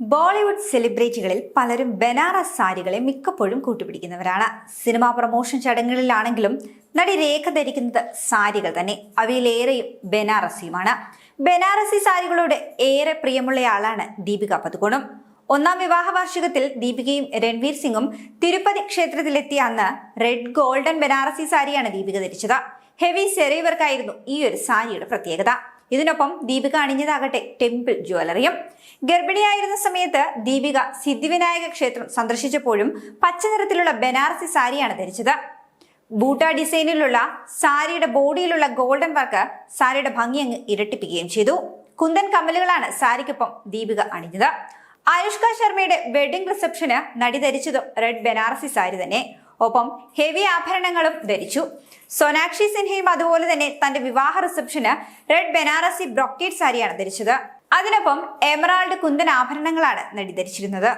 ബോളിവുഡ് സെലിബ്രിറ്റികളിൽ പലരും ബനാറസ് സാരികളെ മിക്കപ്പോഴും കൂട്ടുപിടിക്കുന്നവരാണ്. Cinema promotion ചടങ്ങുകളിലാണെങ്കിലും നടി രേഖ ധരിക്കുന്നത് സാരികൾ തന്നെ. അവയിലേറെയും ബനാറസിയുമാണ്. ബനാറസി സാരികളോട് ഏറെ പ്രിയമുള്ളയാളാണ് ദീപിക പതുകോണും ഒന്നാം വിവാഹ വാർഷികത്തിൽ ദീപികയും രൺവീർ സിംഗും തിരുപ്പതി ക്ഷേത്രത്തിലെത്തിയ അന്ന് റെഡ് ഗോൾഡൻ ബനാറസി സാരിയാണ് ദീപിക ധരിച്ചത്. ഹെവി സെറിവർക്കായിരുന്നു ഈ ഒരു സാരിയുടെ പ്രത്യേകത. ഇതിനൊപ്പം ദീപിക അണിഞ്ഞതാകട്ടെ ടെമ്പിൾ ജ്വല്ലറിയും. ഗർഭിണിയായിരുന്ന സമയത്ത് ദീപിക സിദ്ധിവിനായക ക്ഷേത്രം സന്ദർശിച്ചപ്പോഴും പച്ച നിറത്തിലുള്ള ബനാറസി സാരിയാണ് ധരിച്ചത്. ബൂട്ട ഡിസൈനിലുള്ള സാരിയുടെ ബോഡിയിലുള്ള ഗോൾഡൻ വർക്ക് സാരിയുടെ ഭംഗി അങ്ങ് ഇരട്ടിപ്പിക്കുകയും ചെയ്തു. കുന്തൻ കമ്മലുകളാണ് സാരിക്കൊപ്പം ദീപിക അണിഞ്ഞത്. ആയുഷ്ക ശർമ്മയുടെ വെഡിംഗ് റിസപ്ഷന് നടി ധരിച്ചതും റെഡ് ബനാറസി സാരി തന്നെ. ഒപ്പം ഹെവി ആഭരണങ്ങളും ധരിച്ചു. സോനാക്ഷി സിൻഹയും അതുപോലെ തന്നെ തന്റെ വിവാഹ റിസപ്ഷന് റെഡ് ബനാറസി ബ്രോക്കേറ്റ് സാരിയാണ് ധരിച്ചത്. അതിനൊപ്പം എമറാൾഡ് കുന്തൻ ആഭരണങ്ങളാണ് നടി ധരിച്ചിരുന്നത്.